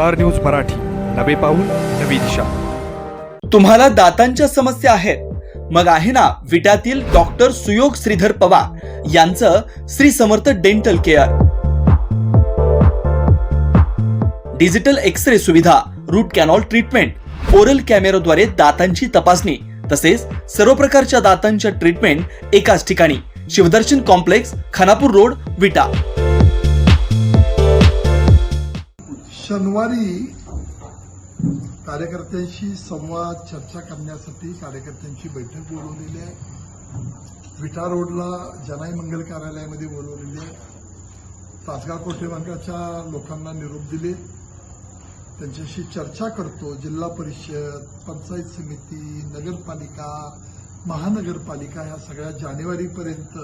Star news Marathi. नवे पाऊल नवी दिशा. तुम्हाला दातांच्या समस्या आहेत. मग आहे ना विट्यातील डॉक्टर सुयोग श्रीधर पवार यांचं Shri Samarth dental care. Digital X ray सुविधा रूट कॅनॉल ट्रीटमेंट ओरल कॅमेराद्वारे दातांची तपासणी तसेच सर्व प्रकारच्या दातांच्या ट्रीटमेंट एकाच ठिकाणी. Shivdarshan complex Khanapur road Vita. शनिवारी कार्यकर्त्यांशी संवाद चर्चा करण्यासाठी कार्यकर्त्यांची बैठक बोलवलेली आहे. विटा रोडला जनाई मंगल कार्यालयामध्ये बोलवलेली आहे. तासगाव कोठेबांकाच्या लोकांना निरोप दिले. त्यांच्याशी चर्चा करतो. जिल्हा परिषद पंचायत समिती नगरपालिका महानगरपालिका ह्या सगळ्या जानेवारीपर्यंत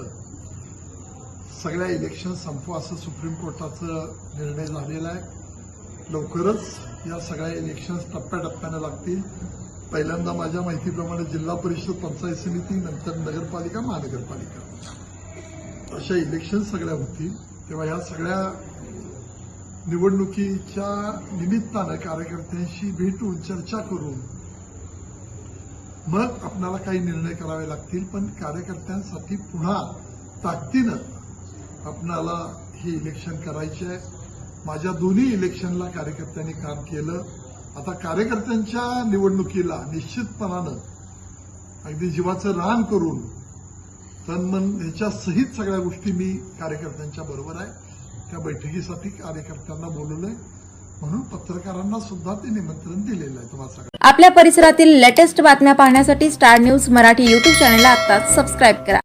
सगळ्या इलेक्शन संपवा असं सुप्रीम कोर्टाचं निर्णय झालेला आहे. लवकरच या सगळ्या इलेक्शन्स टप्प्याटप्प्यानं लागतील. पहिल्यांदा माझ्या माहितीप्रमाणे जिल्हा परिषद पंचायत समिती नंतर नगरपालिका महानगरपालिका. अशा इलेक्शन सगळ्या होतील. तेव्हा ह्या सगळ्या निवडणुकीच्या निमित्तानं कार्यकर्त्यांशी भेटून चर्चा करून मग आपणाला काही निर्णय करावे लागतील पण कार्यकर्त्यांसाठी पुन्हा ताकदीनं आपणाला हे इलेक्शन करायचे आहे. माझ्या दोन्ही इलेक्शनला कार्यकर्त्यांनी काम केलं. आता कार्यकर्त्यांच्या निवडणुकीला निश्चितपणानं अगदी जीवाचं रान करून तन मन ह्याच्या सहित सगळ्या गोष्टी मी कार्यकर्त्यांच्या बरोबर आहे. त्या बैठकीसाठी कार्यकर्त्यांना बोलवलंय. म्हणून पत्रकारांना सुद्धा ते निमंत्रण दिलेलं आहे तुम्हाला सगळं आपल्या परिसरातील लेटेस्ट बातम्या पाहण्यासाठी स्टार न्यूज मराठी यूट्यूब चॅनलला आता सबस्क्राईब करा.